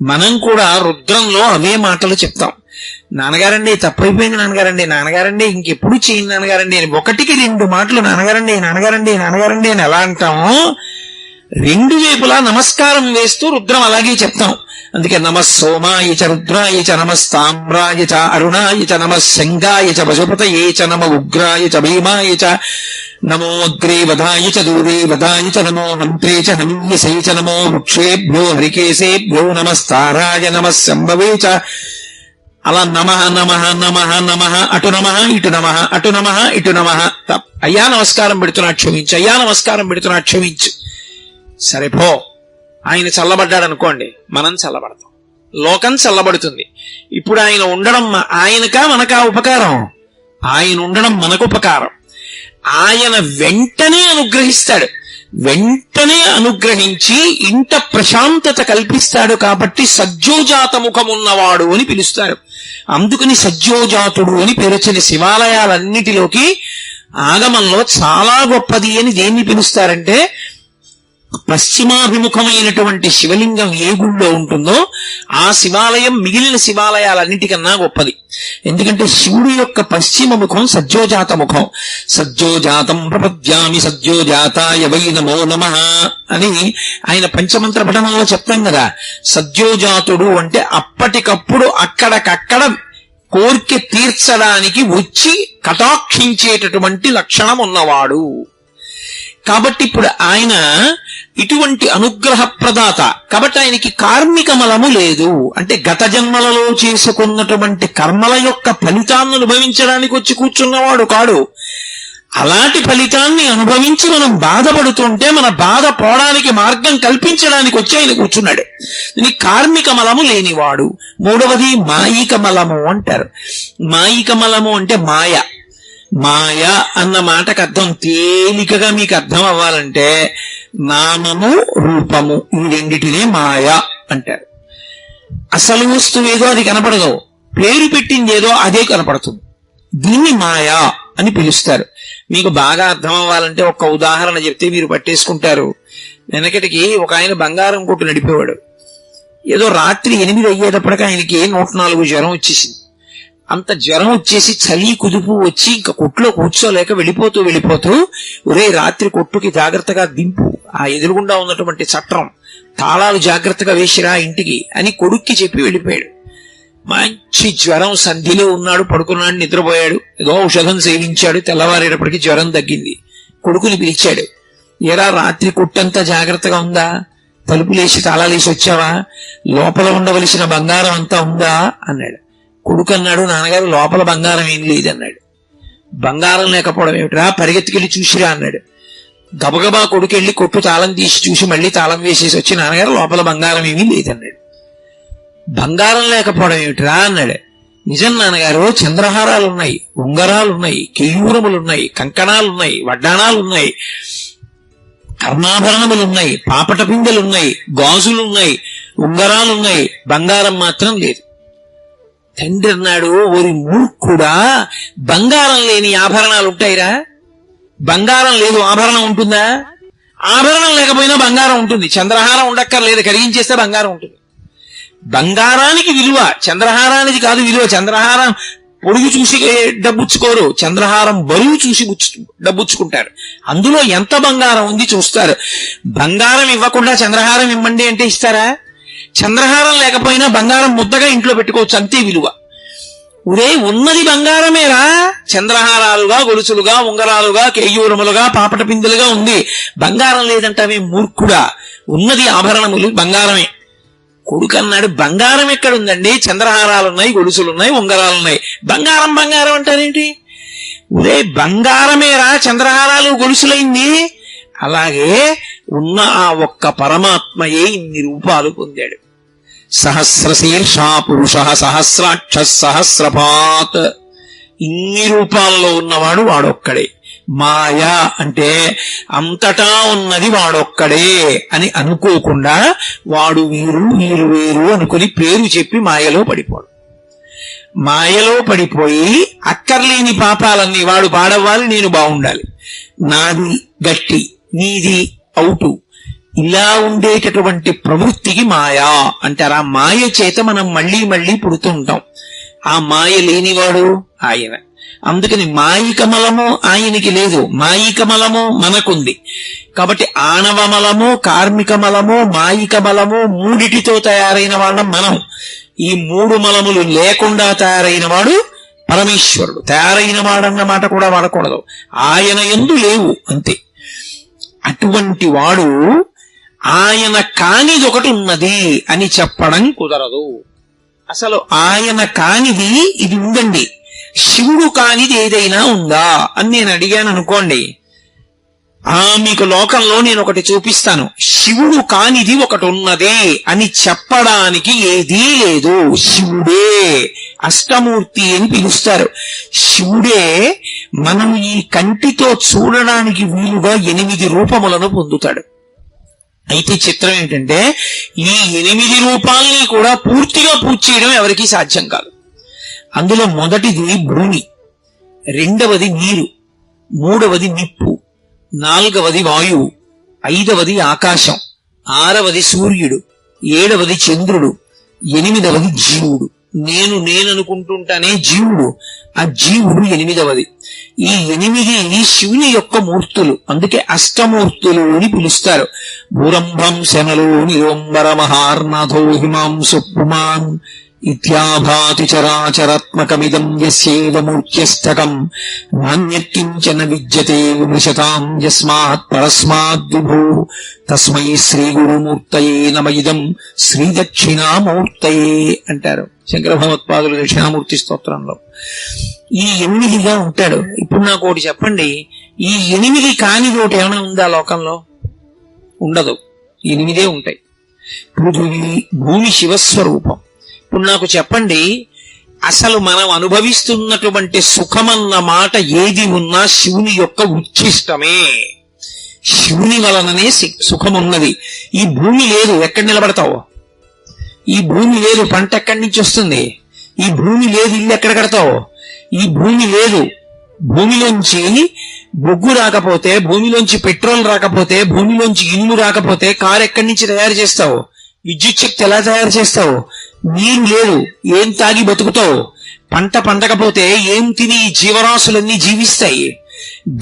మనం కూడా రుద్రంలో అవే మాటలు చెప్తాం. నాన్నగారండి తప్పైపోయింది నాన్నగారండి నాన్నగారండి ఇంకెప్పుడు చేయండి నాన్నగారండి అని ఒకటికి రెండు మాటలు నాన్నగారండి నాన్నగారండి నాన్నగారండి అని ఎలా అంటాము రెండు వైపులా నమస్కారం వేస్తూ రుద్రం అలాగే చెప్తాం. అందుకే నమ సోమాయ చ రుద్రాయ చ నమస్తామ్రాయ చ అరుణాయ చ నమ శంగాయ చ పశుపతయే చ నమ ఉగ్రాయ చ భీమాయ చ నమో అగ్రే వధాయ చ దూరే వధాయ చ నమో మంత్రే చ హనీయసే చ నమో వృక్షేభ్యో హరికేశేభ్యో నమస్తారాయ నమ శంభవే చ అలా నమ నమ నమ నమ అటు నమ ఇటు నమ అటు నమ ఇటు నమ అయ్యా నమస్కారం పెడుతున్నా క్షమించు అయ్యా నమస్కారం పెడుతున్నా క్షమించు. సరే పో. ఆయన చల్లబడ్డాడు అనుకోండి మనం చల్లబడతాం. లోకం చల్లబడుతుంది. ఇప్పుడు ఆయన ఉండడం ఆయనకా మనకా ఉపకారం? ఆయన ఉండడం మనకు ఉపకారం. ఆయన వెంటనే అనుగ్రహిస్తాడు. వెంటనే అనుగ్రహించి ఇంత ప్రశాంతత కల్పిస్తాడు కాబట్టి సజ్జోజాత ముఖమున్నవాడు అని పిలుస్తారు. అందుకని సజ్జోజాతుడు అని పేరు శివాలయాలన్నిటిలోకి ఆగమంలో చాలా గొప్పది అని దేన్ని పిలుస్తారంటే పశ్చిమాభిముఖమైనటువంటి శివలింగం ఏ గుళ్ళో ఉంటుందో ఆ శివాలయం మిగిలిన శివాలయాలన్నిటికన్నా గొప్పది. ఎందుకంటే శివుడి యొక్క పశ్చిమ ముఖం సజ్జోజాత ముఖం. సజ్జోజాతం ప్రపద్యామి సజ్జోజాతాయ వై నమో నమ అని ఆయన పంచమంత్ర పఠనంలో చెప్తాం కదా. సజ్జోజాతుడు అంటే అప్పటికప్పుడు అక్కడకక్కడ కోరిక తీర్చడానికి వచ్చి కటాక్షించేటటువంటి లక్షణం ఉన్నవాడు. కాబట్టి ఇప్పుడు ఆయన ఇటువంటి అనుగ్రహ ప్రదాత కాబట్టి ఆయనకి కార్మిక మలము లేదు. అంటే గత జన్మలలో చేసుకున్నటువంటి కర్మల యొక్క ఫలితాన్ని అనుభవించడానికి వచ్చి కూర్చున్నవాడు కాడు. అలాంటి ఫలితాన్ని అనుభవించి మనం బాధపడుతుంటే మన బాధ పోవడానికి మార్గం కల్పించడానికి వచ్చి ఆయన కూర్చున్నాడు. దీని కార్మిక మలము లేనివాడు. మూడవది మాయిక మలము అంటారు. మాయిక మలము అంటే మాయ. మాయ అన్న మాటకు అర్థం తేలికగా మీకు అర్థం అవ్వాలంటే నామము రూపము ఈ రెండిటినే మాయ అంటారు. అసలు వస్తువు ఏదో అది కనపడదు పేరు పెట్టింది ఏదో అదే కనపడుతుంది. దీన్ని మాయా అని పిలుస్తారు. మీకు బాగా అర్థం అవ్వాలంటే ఒక్క ఉదాహరణ చెప్తే మీరు పట్టేసుకుంటారు. వెనకటికి ఒక ఆయన బంగారం కొట్టు నడిపేవాడు. ఏదో రాత్రి ఎనిమిది అయ్యేటప్పటికి ఆయనకి నూట నాలుగు జ్వరం వచ్చేసింది. అంత జ్వరం వచ్చేసి చలి కుదుపు వచ్చి ఇంకా కొట్టులో కూర్చోలేక వెళ్ళిపోతూ వెళ్ళిపోతూ ఒరే రాత్రి కొట్టుకి జాగ్రత్తగా దింపు. ఆ ఎదురుగుండా ఉన్నటువంటి చట్రం. తాళాలు జాగ్రత్తగా వేసిరా ఇంటికి అని కొడుక్కి చెప్పి వెళ్ళిపోయాడు. మంచి జ్వరం సంధిలో ఉన్నాడు పడుకున్నాడు నిద్రపోయాడు. ఏదో ఔషధం సేవించాడు తెల్లవారేటప్పటికి జ్వరం తగ్గింది. కొడుకుని పిలిచాడు ఎరా రాత్రి కొట్టంతా జాగ్రత్తగా ఉందా? తలుపులేసి తాళాలేసి వచ్చావా? లోపల ఉండవలసిన బంగారం అంతా ఉందా? అన్నాడు. కొడుకు అన్నాడు నాన్నగారు లోపల బంగారం ఏం లేదన్నాడు బంగారం లేకపోవడం ఏమిట్రా? పరిగెత్తుకెళ్ళి చూసిరా అన్నాడు. గబగబా కొడుకెళ్ళి కొట్టు తాళం తీసి చూసి మళ్ళీ తాళం వేసేసి వచ్చి నాన్నగారు లోపల బంగారం ఏమీ లేదన్నాడు. బంగారం లేకపోవడం ఏమిట్రా అన్నాడు. నిజం నాన్నగారు చంద్రహారాలు ఉన్నాయి ఉంగరాలు కంకణాలున్నాయి వడ్డాణాలున్నాయి ఉన్నాయి కంకణాలు ఉన్నాయి వడ్డాణాలు ఉన్నాయి ఉన్నాయి పాపట పిందెలు ఉన్నాయి ఉంగరాలున్నాయి బంగారం మాత్రం లేదు. తండ్రి అన్నాడు ఓరి మూర్ఖుడా బంగారం లేని ఆభరణాలు ఉంటాయిరా. బంగారం లేదు ఆభరణం ఉంటుందా? ఆభరణం లేకపోయినా బంగారం ఉంటుంది. చంద్రహారం ఉండక్కర్లేదు కరిగించేస్తే బంగారం ఉంటుంది. బంగారానికి విలువ చంద్రహారానికి కాదు విలువ. చంద్రహారం పొడుగు చూసి డబ్బుచ్చుకోరు. చంద్రహారం బరువు చూసి డబ్బుచ్చుకుంటారు. అందులో ఎంత బంగారం ఉంది చూస్తారు. బంగారం ఇవ్వకుండా చంద్రహారం ఇవ్వండి అంటే ఇస్తారా? చంద్రహారం లేకపోయినా బంగారం ముద్దగా ఇంట్లో పెట్టుకోవచ్చు అంతే విలువ. ఉరే ఉన్నది బంగారమేరా? చంద్రహారాలుగా గొలుసులుగా ఉంగరాలుగా కేయూరములుగా పాపట పిందులుగా ఉంది. బంగారం లేదంటావే మూర్ఖుడా. ఉన్నది ఆభరణములు బంగారమే. కొడుకన్నాడు బంగారం ఎక్కడుందండి? చంద్రహారాలు ఉన్నాయి గొలుసులు ఉన్నాయి బంగారం బంగారం అంటారేంటి? ఉరే బంగారమేరా చంద్రహారాలు గొలుసులైంది. అలాగే ఉన్న ఆ ఒక్క పరమాత్మయే ఇన్ని రూపాలు పొందాడు? సహస్రశీర్షా పురుష సహస్రాక్ష సహస్రపాత్. ఇన్ని రూపాల్లో ఉన్నవాడు వాడొక్కడే. మాయా అంటే అంతటా ఉన్నది వాడొక్కడే అని అనుకోకుండా వాడు వీరు వీరు వేరు అనుకుని పేరు చెప్పి మాయలో పడిపోడు. మాయలో పడిపోయి అక్కర్లేని పాపాలన్నీ వాడు పాడవ్వాలి నేను బాగుండాలి. నాది గట్టి నీది అవుటు ఇలా ఉండేటటువంటి ప్రవృత్తికి మాయా అంటారు. ఆ మాయ చేత మనం మళ్ళీ మళ్ళీ పుడుతూ ఉంటాం ఆ మాయ లేనివాడు ఆయన. అందుకని మాయికమలము ఆయనకి లేదు. మాయికమలము మనకుంది. కాబట్టి ఆణవమలము కార్మికమలము మాయికమలము మూడిటితో తయారైన వాళ్ళం మనం. ఈ మూడు మలములు లేకుండా తయారైన వాడు పరమేశ్వరుడు. తయారైన వాడన్న మాట కూడా వాడకూడదు. ఆయన ఎందు లేవు అంతే. అటువంటి వాడు ఆయన కానిది ఒకటి ఉన్నది అని చెప్పడం కుదరదు. అసలు ఆయన కానిది ఇది ఉందండి. శివుడు కానిది ఏదైనా ఉందా అని నేను అడిగాను అనుకోండి. ఆ మీకు లోకంలో నేను ఒకటి చూపిస్తాను. శివుడు కానిది ఒకటి ఉన్నదే అని చెప్పడానికి ఏదీ లేదు. శివుడే అష్టమూర్తి అని పిలుస్తారు. శివుడే మనం ఈ కంటితో చూడడానికి వీలుగా ఎనిమిది రూపములను పొందుతాడు. అయితే చిత్రం ఏంటంటే ఈ ఎనిమిది రూపాల్ని కూడా పూర్తిగా పూర్తి చేయడం ఎవరికీ సాధ్యం కాదు. అందులో మొదటిది భూమి రెండవది నీరు మూడవది నిప్పు నాలుగవది వాయువు ఐదవది ఆకాశం ఆరవది సూర్యుడు ఏడవది చంద్రుడు ఎనిమిదవది జీవుడు. నేను నేననుకుంటుంటానే జీవుడు. ఆ జీవుడు ఎనిమిదవది. ఈ ఎనిమిది శివుని యొక్క మూర్తులు. అందుకే అష్టమూర్తులు అని పిలుస్తారు. భూరంభం శనలో నిరోంబర మహార్నాథో హిమాంసు ఇత్యాభాతి చరాచరాత్మకమిదం యస్యేవ మూర్త్యస్తకం నాణ్యకించన విద్యతే విమృశతాం యస్మాత్ పరస్మాద్ విభూ తస్మై శ్రీ గురుమూర్తయే నమ ఇదం శ్రీ దక్షిణామూర్తయే అంటారు। శంకరభగవత్పాదులు దక్షిణామూర్తి స్తోత్రంలో। ఈ ఎనిమిదిగా ఉంటాడు। ఇప్పుడు నాకు ఒకటి చెప్పండి। ఈ ఎనిమిది కానిది ఒకటి ఏమైనా ఉందా లోకంలో? ఉండదు। ఎనిమిదే ఉంటాయి। పృథివీ భూమి శివస్వరూపం। ఇప్పుడు నాకు చెప్పండి అసలు మనం అనుభవిస్తున్నటువంటి సుఖమన్న మాట ఏది ఉన్నా శివుని యొక్క ఉచ్ఛిష్టమే. శివుని వలననే సుఖమున్నది. ఈ భూమి లేదు ఎక్కడ నిలబడతావు? ఈ భూమి లేదు పంట ఎక్కడి నుంచి వస్తుంది? ఈ భూమి లేదు ఇల్లు ఎక్కడ కడతావు? ఈ భూమి లేదు భూమిలోంచి బొగ్గు రాకపోతే భూమిలోంచి పెట్రోల్ రాకపోతే భూమిలోంచి ఇనుము రాకపోతే కారు ఎక్కడి నుంచి తయారు చేస్తావు? విద్యుత్ శక్తి ఎలా తయారు చేస్తావు? నీరు లేదు ఏం తాగి బతుకుతావు? పంట పండకపోతే ఏం తిని జీవరాశులన్నీ జీవిస్తాయి?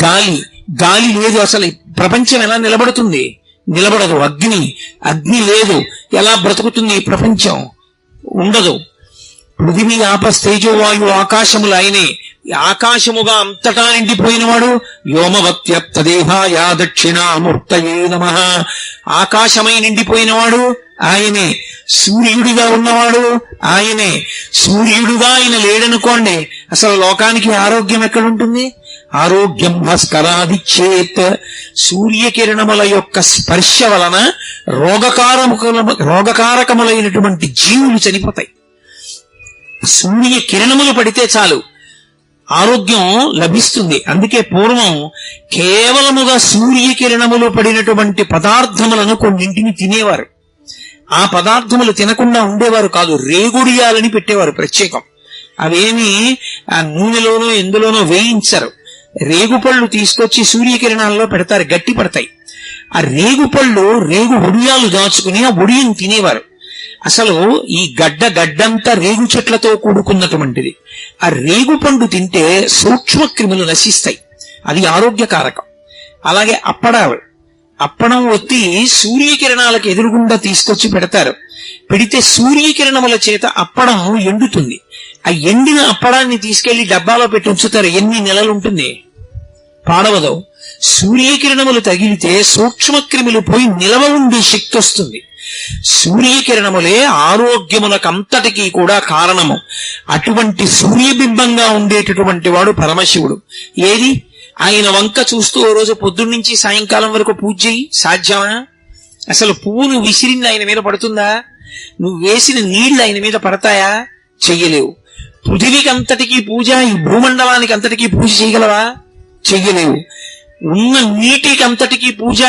గాలి గాలి లేదు అసలు. ప్రపంచం ఎలా నిలబడుతుంది? నిలబడదు. అగ్ని అగ్ని లేదు. ఎలా బ్రతుకుతుంది ఈ ప్రపంచం? ఉండదు. పృథివీ ఆపస్ తేజోవాయు ఆకాశములు ఆయనే. ఆకాశముగా అంతటా నిండిపోయినవాడు వ్యోమవత్యప్తదేహాయ దక్షిణామూర్తయే నమ. ఆకాశమై నిండిపోయినవాడు ఆయనే సూర్యుడిగా ఉన్నవాడు ఆయనే సూర్యుడుగా ఆయన లేడనుకోండి అసలు లోకానికి ఆరోగ్యం ఎక్కడుంటుంది? ఆరోగ్యం భాస్కరాదిచ్చేత్. సూర్యకిరణముల యొక్క స్పర్శ వలన రోగకారముల రోగకారకములైనటువంటి జీవులు చనిపోతాయి. సూర్య కిరణములు పడితే చాలు ఆరోగ్యం లభిస్తుంది. అందుకే పూర్వం కేవలముగా సూర్యకిరణములు పడినటువంటి పదార్థములను కొన్నింటిని తినేవారు. ఆ పదార్థములు తినకుండా ఉండేవారు కాదు రేగుడియాలని పెట్టేవారు ప్రత్యేకం. అవేమి ఆ నూనెలోనో ఎందులోనో వేయించరు. రేగుపళ్ళు తీసుకొచ్చి సూర్యకిరణాల్లో పెడతారు గట్టి పడతాయి. ఆ రేగుపళ్ళు రేగు ఉడియాలు దాచుకుని ఆ ఉడియం తినేవారు. అసలు ఈ గడ్డ గడ్డంతా రేగు చెట్లతో కూడుకున్నటువంటిది. ఆ రేగు పండు తింటే సూక్ష్మ క్రిములు నశిస్తాయి. అది ఆరోగ్యకారకం. అలాగే అప్పడాలు. అప్పడం ఒత్తి సూర్యకిరణాలకు ఎదురుగుండా తీసుకొచ్చి పెడతారు. పెడితే సూర్యకిరణముల చేత అప్పడం ఎండుతుంది. ఆ ఎండిన అప్పడాన్ని తీసుకెళ్ళి డబ్బాలో పెట్టి ఉంచుతారు. ఎన్ని నెలలు ఉంటుంది పాడవదు. సూర్యకిరణములు తగిలితే సూక్ష్మక్రిములు పోయి నిలవ ఉండే శక్తి వస్తుంది సూర్యకిరణములే ఆరోగ్యములకంతటికీ కూడా కారణము. అటువంటి సూర్యబింబంగా ఉండేటటువంటి వాడు పరమశివుడు. ఏది? ఆయన వంక చూస్తూ ఓ రోజు పొద్దున్నుంచి సాయంకాలం వరకు పూజ చేయి సాధ్యమా? అసలు పువ్వును విసిరింది ఆయన మీద పడుతుందా? నువ్వు వేసిన నీళ్ళు ఆయన మీద పడతాయా? చెయ్యలేవు. పృథివీకి అంతటికీ పూజ ఈ భూమండలానికి అంతటికీ పూజ చేయగలవా చెయ్యలేవు. ఉన్న నీటికి అంతటికీ పూజ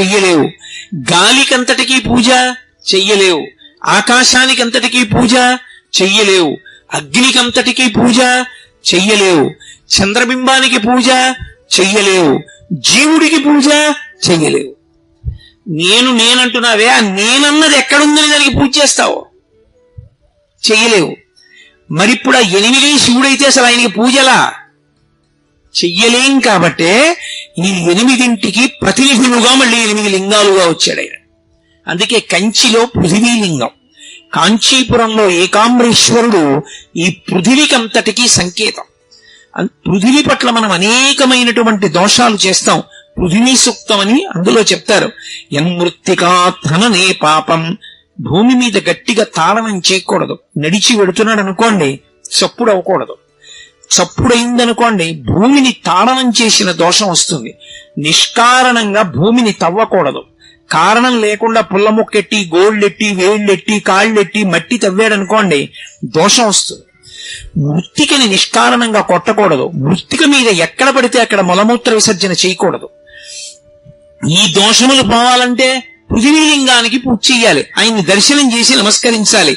చెయ్యలేవు. గాలికంతటికీ పూజ చెయ్యలేవు. ఆకాశానికి అంతటికీ పూజ చెయ్యలేవు. అగ్నికంతటికీ పూజ చెయ్యలేవు. చంద్రబింబానికి పూజ చెయ్యలేవు. జీవుడికి పూజ చెయ్యలేవు. నేను నేనంటున్నావే ఆ నేనన్నది ఎక్కడుందని దానికి పూజ చేస్తావు? చెయ్యలేవు. మరిప్పుడు ఆ ఎనిమిది శివుడైతే అసలు ఆయనకి పూజలా? చెయ్యలేం కాబట్టే ఈ ఎనిమిదింటికి ప్రతినిధులుగా మళ్ళీ ఎనిమిది లింగాలుగా వచ్చాడు ఆయన. అందుకే కంచిలో పృథివీలింగం. కాంచీపురంలో ఏకాంబరేశ్వరుడు ఈ పృథివికంతటికీ సంకేతం. పృథివి పట్ల మనం అనేకమైనటువంటి దోషాలు చేస్తాం. పృథివీ సూక్తం అని అందులో చెప్తారు. ఎన్మృత్తికా ధననే పాపం. భూమి మీద గట్టిగా తాళనం చేయకూడదు. నడిచి వెడుతున్నాడు అనుకోండి చప్పుడు అవ్వకూడదు చప్పుడైందనుకోండి భూమిని తాళనం చేసిన దోషం వస్తుంది. నిష్కారణంగా భూమిని తవ్వకూడదు. కారణం లేకుండా పుల్ల ముక్కెట్టి గోళ్ళెట్టి వేళ్ళెట్టి కాళ్ళెట్టి మట్టి తవ్వాడనుకోండి దోషం వస్తుంది. మృత్తికని నిష్కారణంగా కొట్టకూడదు. మృత్తిక మీద ఎక్కడ పడితే అక్కడ మలమూత్ర విసర్జన చేయకూడదు. ఈ దోషములు పోవాలంటే పృథివీలింగానికి పూజ చెయ్యాలి ఆయన్ని దర్శనం చేసి నమస్కరించాలి.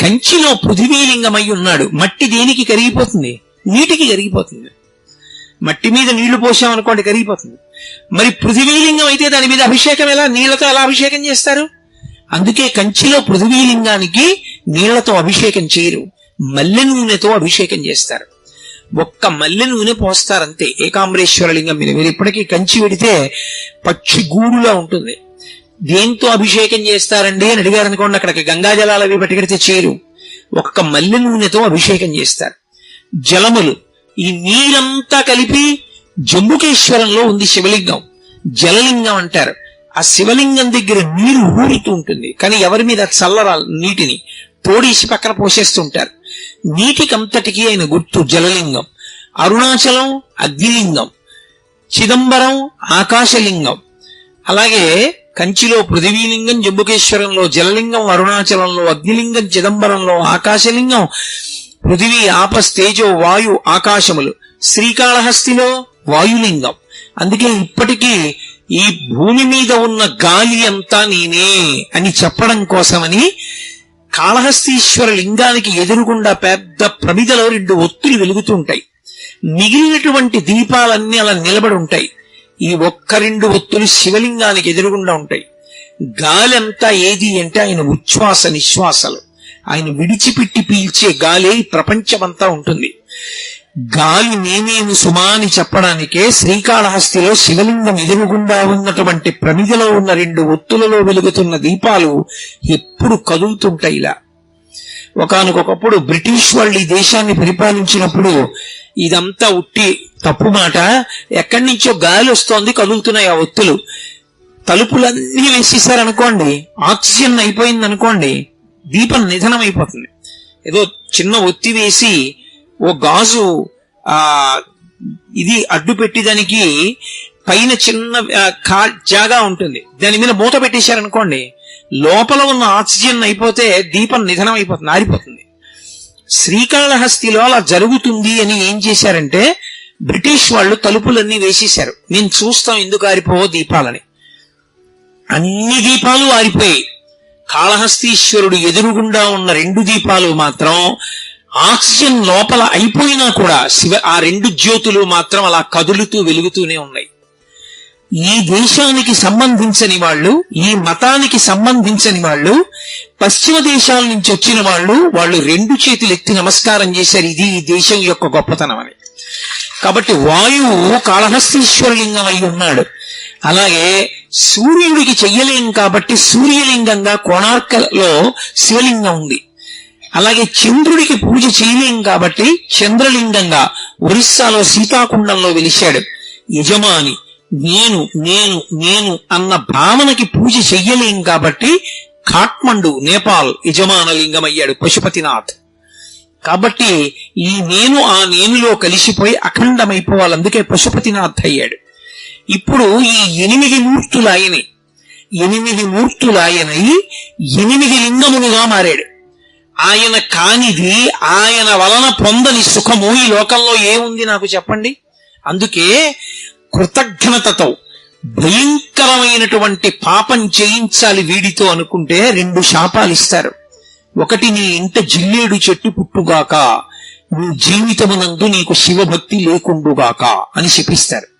కంచిలో పృథివీలింగమై ఉన్నాడు. మట్టి దేనికి కరిగిపోతుంది? నీటికి కరిగిపోతుంది. మట్టి మీద నీళ్ళు పోసామనుకోండి కరిగిపోతుంది మరి పృథివీలింగం అయితే దాని మీద అభిషేకం ఎలా? నీళ్ళతో ఎలా అభిషేకం చేస్తారు? అందుకే కంచిలో పృథివీలింగానికి నీళ్ళతో అభిషేకం చేయరు. మల్లె నూనెతో అభిషేకం చేస్తారు. ఒక్క మల్లె నూనె పోస్తారంతే. ఏకాంబరేశ్వర లింగం మీద. మీరు ఇప్పటికీ కంచి వెడితే పక్షి గూడులా ఉంటుంది. దేంతో అభిషేకం చేస్తారండి అని అడిగారు అనుకోండి అక్కడికి గంగా అవి పట్టుకెడితే చేరు ఒక్క మల్లె నూనెతో అభిషేకం చేస్తారు. జలములు. ఈ నీరంతా కలిపి జంబుకేశ్వరంలో ఉంది శివలింగం. జలలింగం అంటారు. ఆ శివలింగం దగ్గర నీరు ఊరుతూ ఉంటుంది. కానీ ఎవరి మీద చల్లరా నీటిని? తోడేసి పక్కన పోషేస్తుంటారు నీటికంతటికి ఆయన గుర్తు జలలింగం. అరుణాచలం అగ్నిలింగం. చిదంబరం ఆకాశలింగం. అలాగే కంచిలో పృథివీలింగం జంబుకేశ్వరంలో జలలింగం అరుణాచలంలో అగ్నిలింగం చిదంబరంలో ఆకాశలింగం. పృథివీ ఆపస్ తేజో వాయు ఆకాశములు. శ్రీకాళహస్తిలో వాయులింగం. అందుకే ఇప్పటికీ ఈ భూమి మీద ఉన్న గాలి అంతా నేనే అని చెప్పడం కోసమని కాళహస్తీశ్వర లింగానికి ఎదురుగుండా పెద్ద ప్రమిదలో రెండు ఒత్తులు వెలుగుతుంటాయి మిగిలినటువంటి దీపాలన్నీ అలా నిలబడి ఉంటాయి. ఈ ఒక్క రెండు ఒత్తులు శివలింగానికి ఎదురుగుండా ఉంటాయి. గాలి అంతా ఏది అంటే ఆయన ఉచ్ఛ్వాస నిశ్వాసలు. ఆయన విడిచిపెట్టి పీల్చే గాలి ప్రపంచమంతా ఉంటుంది. గాలి నేనేమి సుమా అని చెప్పడానికే శ్రీకాళహస్తిలో శివలింగం ఎదురుగుండా ఉన్నటువంటి ప్రమిదలో ఉన్న రెండు ఒత్తులలో వెలుగుతున్న దీపాలు ఎప్పుడు కదులుతుంటాయి ఇలా. ఒకనకొకప్పుడు బ్రిటిష్ వాళ్ళు ఈ దేశాన్ని పరిపాలించినప్పుడు ఇదంతా ఉట్టి తప్పు మాట. ఎక్కడి నుంచో గాలి వస్తోంది కదులుతున్నాయి ఆ ఒత్తులు. తలుపులన్నీ వేసేసారనుకోండి ఆక్సిజన్ అయిపోయింది అనుకోండి దీపం నిధనం అయిపోతుంది ఏదో చిన్న ఒత్తి వేసి ఓ గాజు ఆ ఇది అడ్డు పెట్టి దానికి పైన చిన్న కా జాగా ఉంటుంది. దాని మీద మూత పెట్టేశారనుకోండి లోపల ఉన్న ఆక్సిజన్ అయిపోతే దీపం నిధనం అయిపోతుంది ఆరిపోతుంది శ్రీకాళహస్తిలో అలా జరుగుతుంది అని ఏం చేశారంటే బ్రిటిష్ వాళ్ళు తలుపులన్నీ వేసేశారు. నేను చూస్తాం ఎందుకు ఆరిపోవో దీపాలని. అన్ని దీపాలు ఆరిపోయాయి. కాళహస్తీశ్వరుడు ఎదురుగుండా ఉన్న రెండు దీపాలు మాత్రం ఆక్సిజన్ లోపల అయిపోయినా కూడా శివ ఆ రెండు జ్యోతులు మాత్రం అలా కదులుతూ వెలుగుతూనే ఉన్నాయి. ఈ దేశానికి సంబంధించని వాళ్ళు ఈ మతానికి సంబంధించని వాళ్ళు పశ్చిమ దేశాల నుంచి వచ్చిన వాళ్ళు వాళ్ళు రెండు చేతులు ఎత్తి నమస్కారం చేశారు. ఇది ఈ దేశం యొక్క గొప్పతనం అని. కాబట్టి వాయువు కాళహస్తీశ్వరలింగం అయి ఉన్నాడు. అలాగే సూర్యుడికి చెయ్యలేం కాబట్టి సూర్యలింగంగా కోణార్కలో శివలింగం ఉంది. అలాగే చంద్రుడికి పూజ చేయలేం కాబట్టి చంద్రలింగంగా ఒరిస్సాలో సీతాకుండంలో వెలిశాడు. యజమాని నేను నేను నేను అన్న భావనకి పూజ చెయ్యలేం కాబట్టి ఖాట్మండు నేపాల్ యజమాన లింగం అయ్యాడు పశుపతినాథ్. కాబట్టి ఈ నేను ఆ నేనులో కలిసిపోయి అఖండమైపోవాలి అందుకే పశుపతినాథ్ అయ్యాడు. ఇప్పుడు ఈ ఎనిమిది మూర్తులాయని ఎనిమిది మూర్తులాయనై ఎనిమిది లింగములుగా మారాడు. ఆయన కానిది ఆయన వలన పొందని సుఖము ఈ లోకంలో ఏముంది నాకు చెప్పండి? అందుకే కృతజ్ఞతతో భయంకరమైనటువంటి పాపం చేయించాలి వీడితో అనుకుంటే రెండు శాపాలు ఇస్తారు. ఒకటి నీ ఇంట జిల్లేడు చెట్టు పుట్టుగాక నీ జీవితమునందు నీకు శివభక్తి లేకుండుగాక అని శపిస్తారు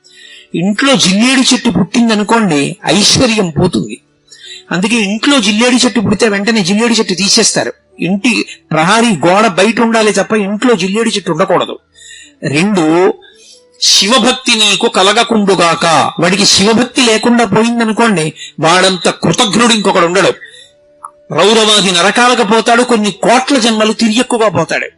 ఇంట్లో జిల్లేడు చెట్టు పుట్టిందనుకోండి ఐశ్వర్యం పోతుంది. అందుకే ఇంట్లో జిల్లేడి చెట్టు పుడితే వెంటనే జిల్లేడి చెట్టు తీసేస్తారు. ఇంటి ప్రహారీ గోడ బయట ఉండాలి తప్ప ఇంట్లో జిల్లేడి చెట్టు ఉండకూడదు. రెండు శివభక్తి నీకు కలగకుండుగాక. వాడికి శివభక్తి లేకుండా పోయిందనుకోండి వాడంత కృతజ్ఞుడు ఇంకొకడు ఉండడు. రౌరవాది నరకాలకు పోతాడు కొన్ని కోట్ల జన్మలు తిరియక్కుగా పోతాడు.